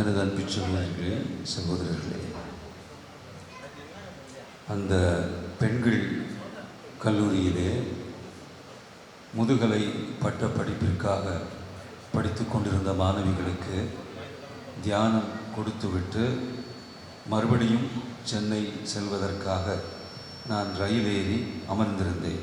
எனது அன்பு சகோதரர்களே அந்த பெண்கள் கல்லூரியிலே முதுகலை பட்ட படிப்பிற்காக படித்து கொண்டிருந்த மாணவிகளுக்கு தியானம் கொடுத்துவிட்டு மறுபடியும் சென்னை செல்வதற்காக நான் ரயில் ஏறி அமர்ந்திருந்தேன்.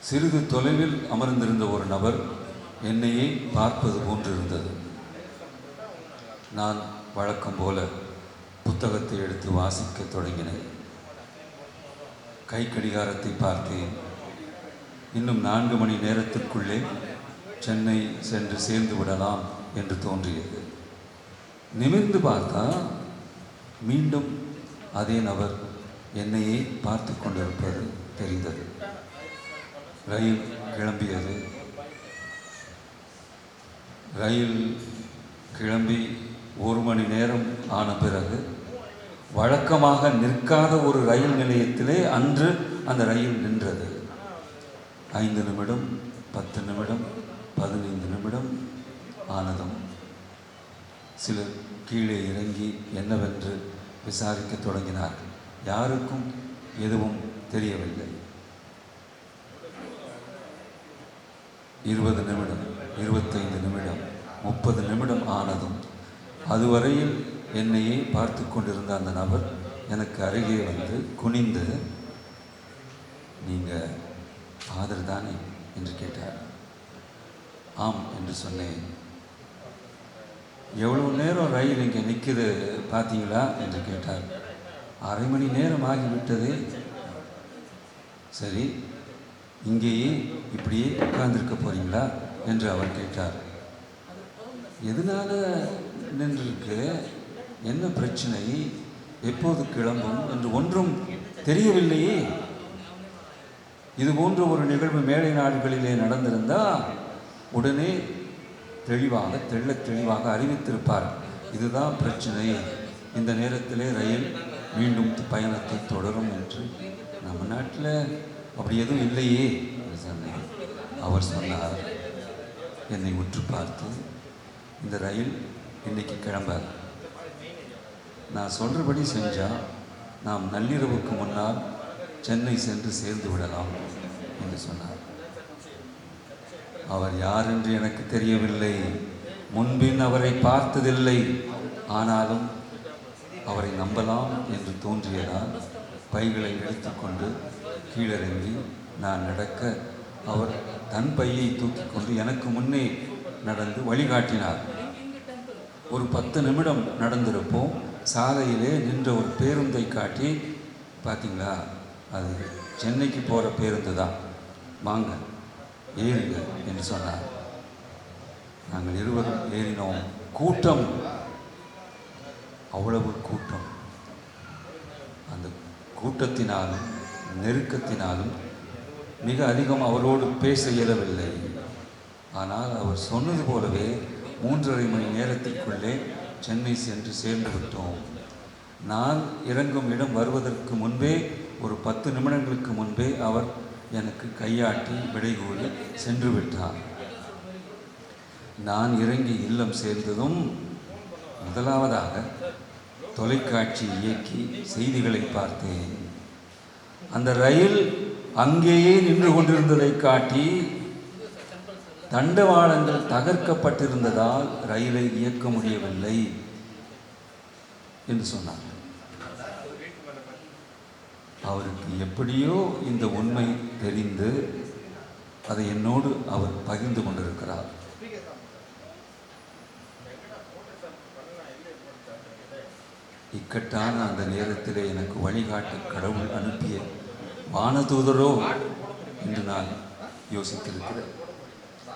சிறிது தொலைவில் அமர்ந்திருந்த ஒரு நபர் என்னையே பார்ப்பது போன்றிருந்தது. நான் வழக்கம் போல புத்தகத்தை எடுத்து வாசிக்கத் தொடங்கினேன். கை கடிகாரத்தை பார்த்தேன். இன்னும் நான்கு மணி நேரத்திற்குள்ளே சென்னை சென்று சேர்ந்து விடலாம் என்று தோன்றியது. நிமிர்ந்து பார்த்தா மீண்டும் அதே நபர் என்னையே பார்த்து கொண்டிருப்பது தெரிந்தது. ரயில் கிளம்பியது. ரயில் கிளம்பி ஒரு மணி நேரம் ஆன பிறகு வழக்கமாக நிற்காத ஒரு ரயில் நிலையத்திலே அன்று அந்த ரயில் நின்றது. ஐந்து நிமிடம் பத்து நிமிடம் பதினைந்து நிமிடம் ஆனதும் சிலர் கீழே இறங்கி என்னவென்று விசாரிக்க தொடங்கினார்கள் யாருக்கும் எதுவும் தெரியவில்லை. இருபது நிமிடம் இருபத்தைந்து நிமிடம் முப்பது நிமிடம் ஆனதும் அதுவரையில் என்னையே பார்த்து கொண்டிருந்த அந்த நபர் எனக்கு அருகே வந்து குனிந்து நீங்கள் ஃபாதர் தானே? என்று கேட்டார். ஆம் என்று சொன்னேன். எவ்வளவு நேரம் ரயில் இங்கே நிற்குது பார்த்தீங்களா? என்று கேட்டார். அரை மணி நேரம் ஆகிவிட்டதே. சரி இங்கேயே இப்படியே உட்கார்ந்திருக்க போறீங்களா? என்று அவர் கேட்டார். எதனால் நின்றிருக்கு? என்ன பிரச்சனை? எப்போது கிளம்பும் என்று ஒன்றும் தெரியவில்லையே. இது போன்ற ஒரு நிகழ்வு மேலை நாடுகளிலே நடந்திருந்தால் உடனே தெளிவாக தெள்ளத் தெளிவாக அறிவித்திருப்பார். இதுதான் பிரச்சனை. இந்த நேரத்திலே ரயில் மீண்டும் பயணத்தை தொடரும் என்று நம்ம நாட்டில் அப்படி எதுவும் இல்லையே என்று சொன்னேன் அவர் சொன்னார் என்னை உற்று பார்த்து இந்த ரயில் இன்னைக்கு கிளம்பாது. நான் சொல்கிறபடி செஞ்சால் நாம் நள்ளிரவுக்கு முன்னால் சென்னை சென்று சேர்ந்து விடலாம் என்று சொன்னார். அவர் யார் என்று எனக்கு தெரியவில்லை. முன்பின் அவரை பார்த்ததில்லை. ஆனாலும் அவரை நம்பலாம் என்று தோன்றியதால் பைகளை எடுத்துக்கொண்டு கீழிறங்கி நான் நடக்க அவர் தன் பையை தூக்கி கொண்டு எனக்கு முன்னே நடந்து வழிகாட்டினார். ஒரு பத்து நிமிடம் நடந்திருப்போம். சாலையிலே நின்ற ஒரு பேருந்தை காட்டி பார்த்தீங்களா அது சென்னைக்கு போகிற பேருந்து தான். வாங்க ஏறுங்க என்று சொன்னார். நாங்கள் இருவரும் ஏறினோம். கூட்டம். அவ்வளவு கூட்டம். அந்த கூட்டத்தினாலும் நெருக்கத்தினாலும் மிக அதிகம் அவரோடு பேச இயலவில்லை. ஆனால் அவர் சொன்னது போலவே மூன்றரை மணி நேரத்திற்குள்ளே சென்னை சென்று சேர்ந்து விட்டோம் நான் இறங்கும் இடம் வருவதற்கு முன்பே ஒரு பத்து நிமிடங்களுக்கு முன்பே அவர் எனக்கு கையாட்டி விடைகூறி சென்று விட்டார். நான் இறங்கி இல்லம் சேர்ந்ததும் முதலாவதாக தொலைக்காட்சி இயக்கி செய்திகளை பார்த்தேன். அந்த ரயில் அங்கேயே நின்று கொண்டிருந்ததை காட்டி தண்டவாளங்கள் தகர்க்கப்பட்டிருந்ததால் ரயிலை இயக்க முடியவில்லை என்று சொன்னார். அவருக்கு எப்படியோ இந்த உண்மை தெரிந்து அதை என்னோடு அவர் பகிர்ந்து கொண்டிருக்கிறார். இக்கட்டான அந்த நேரத்திலே எனக்கு வழிகாட்ட கடவுள் அனுப்பிய வானதூதரோ என்று நான் யோசித்திருக்கிறேன்.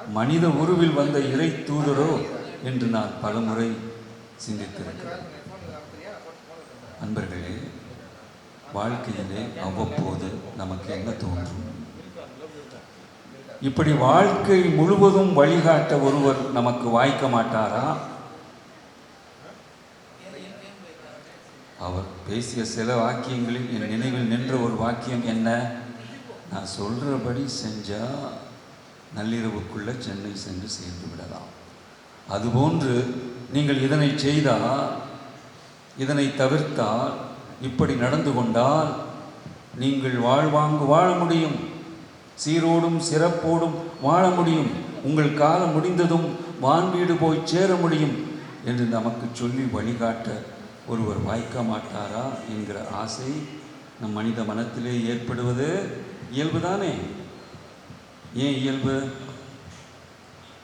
மனித உருவில் வந்த இறை தூதரோ என்று நான் பலமுறை சிந்தித்திருக்கிறேன். அன்பர்களே வாழ்க்கையிலே அவ்வப்போது நமக்கு என்ன தோன்றும்? இப்படி வாழ்க்கை முழுவதும் வழிகாட்ட ஒருவர் நமக்கு வாய்க்க மாட்டாரா? அவர் பேசிய சில வாக்கியங்களில் என் நினைவில் நின்ற ஒரு வாக்கியம் என்ன? நான் சொல்கிறபடி செஞ்சால் நள்ளிரவுக்குள்ளே சென்னை சென்று சேர்ந்து விடலாம். அதுபோன்று நீங்கள் இதனை செய்தால் இதனை தவிர்த்தால் இப்படி நடந்து கொண்டால் நீங்கள் வாழ்வாங்கு வாழ முடியும். சீரோடும் சிறப்போடும் வாழ முடியும். உங்கள் காலம் முடிந்ததும் வான்வீடு போய் சேர முடியும் என்று நமக்கு சொல்லி வழிகாட்ட ஒருவர் வாய்க்க மாட்டாரா என்கிற ஆசை நம் மனித மனத்திலே ஏற்படுவது இயல்புதானே? ஏன் இயல்பு?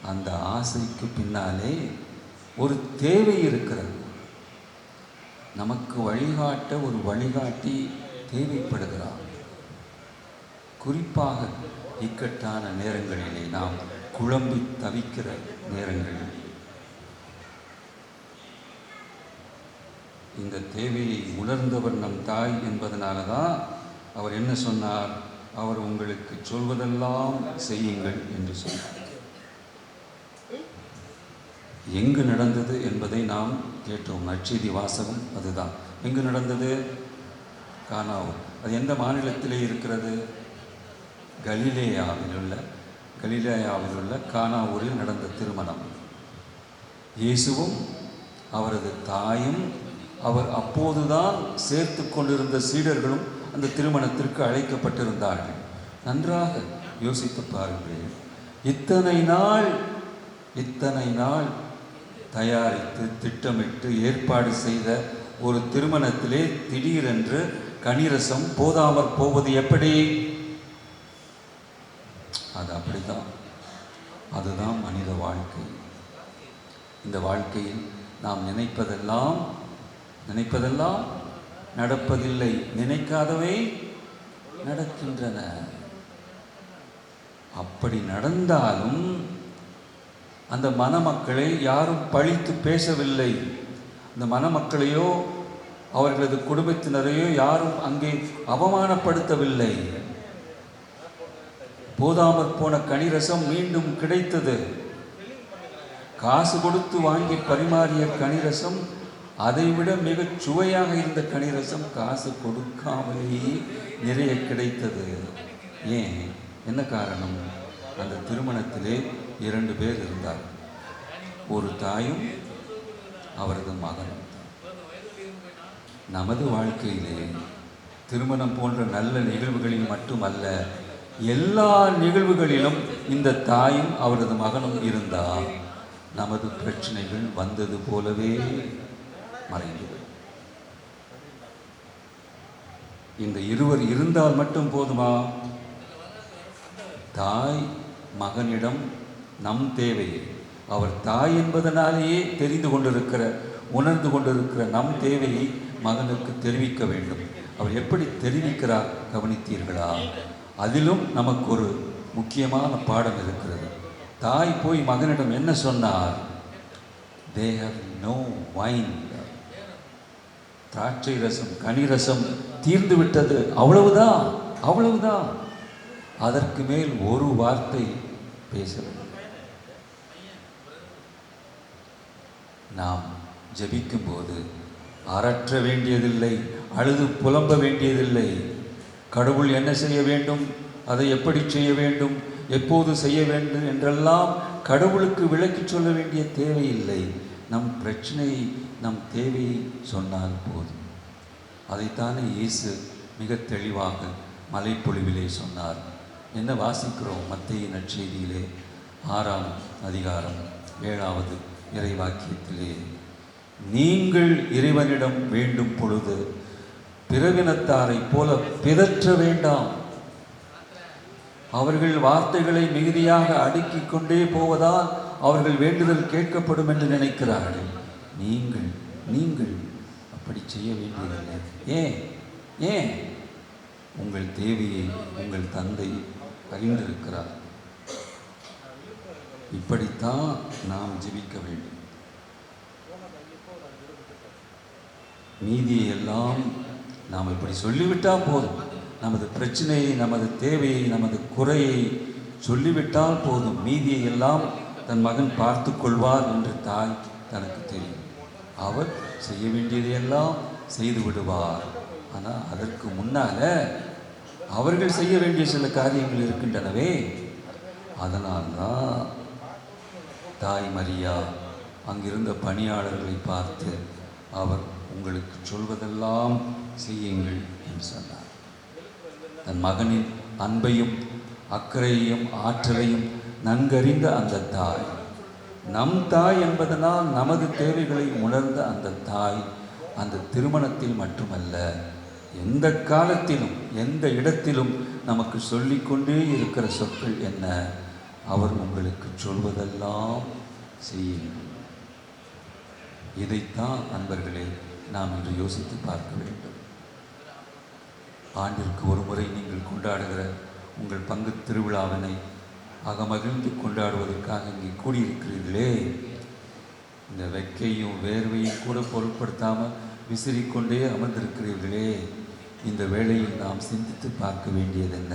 அந்த ஆசைக்கு பின்னாலே ஒரு தேவை இருக்கிறது. நமக்கு வழிகாட்ட ஒரு வழிகாட்டி தேவைப்படுகிறார் குறிப்பாக இக்கட்டான நேரங்களிலே நாம் குழம்பி தவிக்கிற நேரங்களில். இந்த தேவையை உணர்ந்தவர் நம் தாய் என்பதனால தான் அவர் என்ன சொன்னார்? அவர் உங்களுக்கு சொல்வதெல்லாம் செய்யுங்கள் என்று சொன்னார். எங்கு நடந்தது என்பதை நாம் கேட்டோம். நற்செய்தி வாசகம் அதுதான். எங்கு நடந்தது? கானாவூர் அது எந்த மாநிலத்திலே இருக்கிறது? கலிலேயாவில் உள்ள கலிலேயாவில் உள்ள கானாவூரில் நடந்த திருமணம். இயேசுவும் அவரது தாயும் அவர் அப்போதுதான் சேர்த்து கொண்டிருந்த சீடர்களும் அந்த திருமணத்திற்கு அழைக்கப்பட்டிருந்தார்கள். நன்றாக யோசித்து பாருங்கள். இத்தனை நாள் இத்தனை நாள் தயாரித்து திட்டமிட்டு ஏற்பாடு செய்த ஒரு திருமணத்திலே திடீரென்று கனிரசம் போதாமற் போவது எப்படி? அது அப்படிதான் அதுதான் மனித வாழ்க்கை. இந்த வாழ்க்கையில் நாம் நினைப்பதெல்லாம் நினைப்பதெல்லாம் நடப்பதில்லை. நினைக்காதவை நடக்கின்றன. அப்படி நடந்தாலும் அந்த மணமக்களை யாரும் பழித்து பேசவில்லை. அந்த மணமக்களையோ அவர்களது குடும்பத்தினரையோ யாரும் அங்கே அவமானப்படுத்தவில்லை. போதாமற் போன கனிரசம் மீண்டும் கிடைத்தது. காசு கொடுத்து வாங்கி பரிமாறிய கனிரசம் அதைவிட மிகச் சுவையாக இருந்த கனிரசம் காசு கொடுக்காமலேயே நிறைய கிடைத்தது. ஏன்? என்ன காரணம்? அந்த திருமணத்திலே இரண்டு பேர் இருந்தார். ஒரு தாயும் அவரது மகனும் நமது வாழ்க்கையிலே திருமணம் போன்ற நல்ல நிகழ்வுகளில் மட்டுமல்ல எல்லா நிகழ்வுகளிலும் இந்த தாயும் அவரது மகனும் இருந்தால் நமது பிரச்சனைகள் வந்தது போலவே மறைந்துவிடும் இந்த இருவர் இருந்தால் மட்டும் போதுமா? தாய் மகனிடம் நம் தேவையை. அவர் தாய் என்பதனாலேயே தெரிந்து கொண்டிருக்கிற உணர்ந்து கொண்டிருக்கிற நம் தேவையை மகனுக்கு தெரிவிக்க வேண்டும். அவர் எப்படி தெரிவிக்கிறார் கவனித்தீர்களா? அதிலும் நமக்கு ஒரு முக்கியமான பாடம் இருக்கிறது. தாய் போய் மகனிடம் என்ன சொன்னார்? தே ஹவ் நோ வைன் திராட்சை ரசம் கனி ரசம் தீர்ந்து விட்டது. அவ்வளவுதான் அவ்வளவுதான். அதற்கு மேல் ஒரு வார்த்தை பேசவில்லை. நாம் ஜபிக்கும்போது அரற்ற வேண்டியதில்லை அழுது புலம்ப வேண்டியதில்லை. கடவுள் என்ன செய்ய வேண்டும்? அதை எப்படி செய்ய வேண்டும்? எப்போது செய்ய வேண்டும் என்றெல்லாம் கடவுளுக்கு விளக்கிச் சொல்ல வேண்டிய தேவையில்லை. நம் பிரச்சனையை நம் தேவையை சொன்னால் போதும். அதைத்தானே இயேசு மிக தெளிவாக மலைப்பொழிவிலே சொன்னார். என்ன வாசிக்கிறோம்? மத்திய நற்செய்தியிலே ஆறாம் அதிகாரம் ஏழாவது இறைவாக்கியத்திலே. நீங்கள் இறைவனிடம் வேண்டும் பொழுது பிறவினத்தாரைப் போல பிதற்ற வேண்டாம். அவர்கள் வார்த்தைகளை மிகுதியாக அடுக்கிக் கொண்டே போவதால் அவர்கள் வேண்டுதல் கேட்கப்படும் என்று நினைக்கிறார்கள். நீங்கள் நீங்கள் அப்படி செய்ய வேண்டியதில்லை. ஏன்? ஏன்? உங்கள் தேவையை உங்கள் தந்தை அறிந்திருக்கிறார். இப்படித்தான் நாம் ஜெபிக்க வேண்டும். மீதியெல்லாம் நாம் இப்படி சொல்லிவிட்டால் போதும். நமது பிரச்சனையை நமது தேவையை நமது குறையை சொல்லிவிட்டால் போதும். மீதியை எல்லாம் தன் மகன் பார்த்து கொள்வார் என்று தாய் தனக்கு தெரியும். அவர் செய்ய வேண்டியதையெல்லாம் செய்து விடுவார். ஆனால் அதற்கு முன்னால அவர்கள் செய்ய வேண்டிய சில காரியங்கள் இருக்கின்றனவே. அதனால்தான் தாய் மரியா அங்கிருந்த பணியாளர்களை பார்த்து அவர் உங்களுக்கு சொல்வதெல்லாம் செய்யுங்கள் என்று சொன்னார். தன் மகனின் அன்பையும் அக்கறையையும் ஆற்றலையும் நன்கறிந்த அந்த தாய். நம் தாய் என்பதனால் நமது தேவைகளை உணர்ந்த அந்த தாய் அந்த திருமணத்தில் மட்டுமல்ல எந்த காலத்திலும் எந்த இடத்திலும் நமக்கு சொல்லிக்கொண்டே இருக்கிற சொற்கள் என்ன? அவர் உங்களுக்கு சொல்வதெல்லாம் செய்யுங்கள். இதைத்தான் அன்பர்களே நாம் இன்று யோசித்து பார்க்க வேண்டும். ஆண்டிற்கு ஒரு முறை நீங்கள் கொண்டாடுகிற உங்கள் பங்கு திருவிழாவினை அகமகிழ்ந்து கொண்டாடுவதற்காக இங்கே கூடியிருக்கிறீர்களே. இந்த வெக்கையும் வேர்வையும் கூட பொருட்படுத்தாமல் விசிறிக்கொண்டே அமர்ந்திருக்கிறீர்களே. இந்த வேளையில் நாம் சிந்தித்து பார்க்க வேண்டியது என்ன?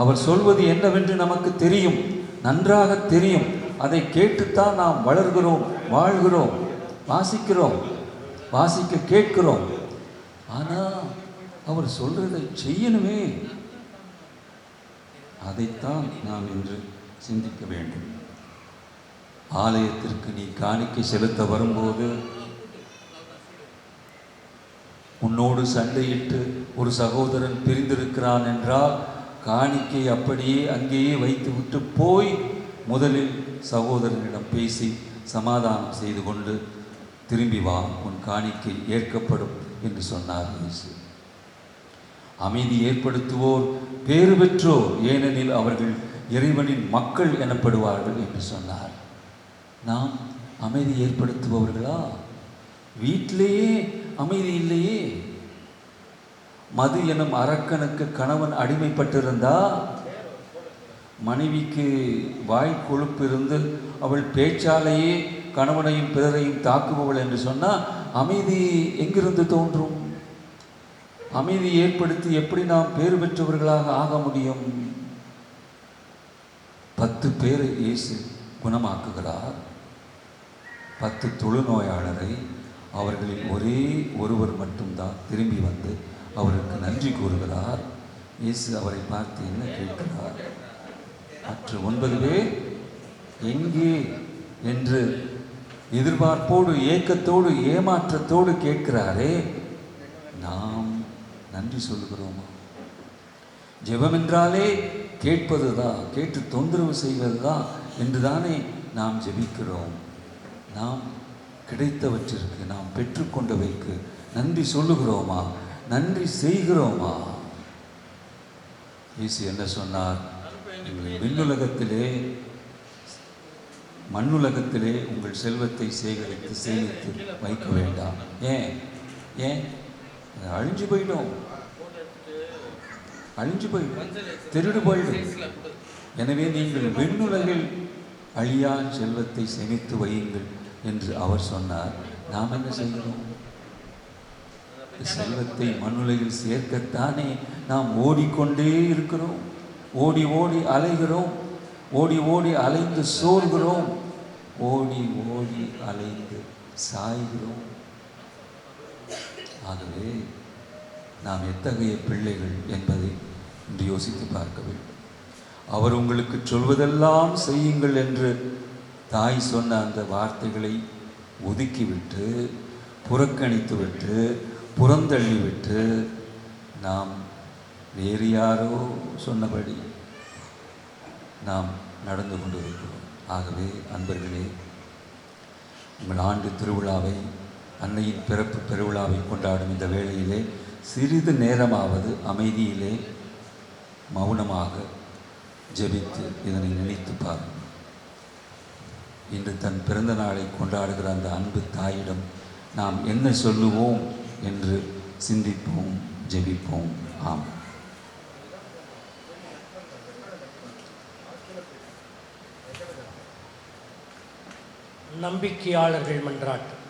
அவர் சொல்வது என்னவென்று நமக்கு தெரியும். நன்றாக தெரியும். அதை கேட்டுத்தான் நாம் வளர்கிறோம் வாழ்கிறோம் வாசிக்கிறோம் வாசிக்க கேட்கிறோம். ஆனால் அவர் சொல்றதை செய்யணுமே. அதைத்தான் நாம் இன்று சிந்திக்க வேண்டும். ஆலயத்திற்கு நீ காணிக்கை செலுத்த வரும்போது உன்னோடு சண்டையிட்டு ஒரு சகோதரன் பிரிந்திருக்கிறான் என்றால் காணிக்கை அப்படியே அங்கேயே வைத்துவிட்டு போய் முதலில் சகோதரனிடம் பேசி சமாதானம் செய்து கொண்டு திரும்பி வா உன் காணிக்கை ஏற்கப்படும் என்று சொன்னார் இயேசு. அமைதி ஏற்படுத்துவோர் பேறு பெற்றோர் ஏனெனில் அவர்கள் இறைவனின் மக்கள் எனப்படுவார்கள் என்று சொன்னார். நாம் அமைதி ஏற்படுத்துபவர்களா? வீட்டிலேயே அமைதி இல்லையே. மது எனும் அரக்கனுக்கு கணவன் அடிமைப்பட்டிருந்தா? மனைவிக்கு வாய் கொழுப்பு இருந்து அவள் பேச்சாலேயே கணவனையும் பிறரையும் தாக்குபவள் என்று சொன்னால் அமைதி எங்கிருந்து தோன்றும்? அமைதி ஏற்படுத்தி எப்படி நாம் பேறு பெற்றவர்களாக ஆக முடியும்? பத்து பேரை இயேசு குணமாக்குகிறார். பத்து தொழுநோயாளரை அவர்களில் ஒரே ஒருவர் மட்டும்தான் திரும்பி வந்து அவருக்கு நன்றி கூறுகிறார். இயேசு அவரை பார்த்து என்ன கேட்கிறார்? மற்ற ஒன்பது பேர் எங்கே என்று எதிர்பார்ப்போடு ஏக்கத்தோடு ஏமாற்றத்தோடு கேட்கிறாரே. நான் நன்றி சொல்லுகிறோமா? ஜெபம் என்றாலே கேட்பது தான் கேட்டு தொந்தரவு செய்வது தான் என்று தானே நாம் ஜெபிக்கிறோம். நாம் கிடைத்தவற்றிற்கு நாம் பெற்றுக்கொண்டவைக்கு நன்றி சொல்லுகிறோமா? நன்றி செய்கிறோமா? இயேசு என்ன சொன்னார்? நீங்கள் விண்ணுலகத்திலே மண்ணுலகத்திலே உங்கள் செல்வத்தை சேகரித்து சேமித்து வைக்க வேண்டாம். ஏன்? ஏன்? அழிஞ்சு போயிடும். அழிஞ்சு போயிடும் திருடு போயிடும் எனவே நீங்கள் விண்ணுலகில் அழியா செல்வத்தை சேமித்து வையுங்கள் என்று அவர் சொன்னார். நாம் என்ன செய்கிறோம் செல்வத்தை மண்ணுலகில் சேர்க்கத்தானே நாம் ஓடிக்கொண்டே இருக்கிறோம். ஓடி ஓடி அலைகிறோம். ஓடி ஓடி அலைந்து சோர்கிறோம். ஓடி ஓடி அலைந்து சாய்கிறோம். ஆகவே நாம் எத்தகைய பிள்ளைகள் என்பதை இன்று யோசித்து பார்க்க வேண்டும். அவர் உங்களுக்கு சொல்வதெல்லாம் செய்யுங்கள் என்று தாய் சொன்ன அந்த வார்த்தைகளை ஒதுக்கிவிட்டு புறக்கணித்துவிட்டு புறந்தள்ளிவிட்டு நாம் வேறு யாரோ சொன்னபடி நாம் நடந்து கொண்டிருக்கிறோம் ஆகவே அன்பர்களே உங்கள் ஆண்டு திருவிழாவை அன்னையின் பிறப்பு பெருவிழாவை கொண்டாடும் இந்த வேளையிலே சிறிது நேரமாவது அமைதியிலே மௌனமாக ஜெபித்து இதனை நினைத்து பாருங்கள். இன்று தன் பிறந்த நாளை கொண்டாடுகிற அந்த அன்பு தாயிடம் நாம் என்ன சொல்லுவோம் என்று சிந்திப்போம் ஜெபிப்போம். ஆம். நம்பிக்கையாளர்கள் மன்றாட்டு.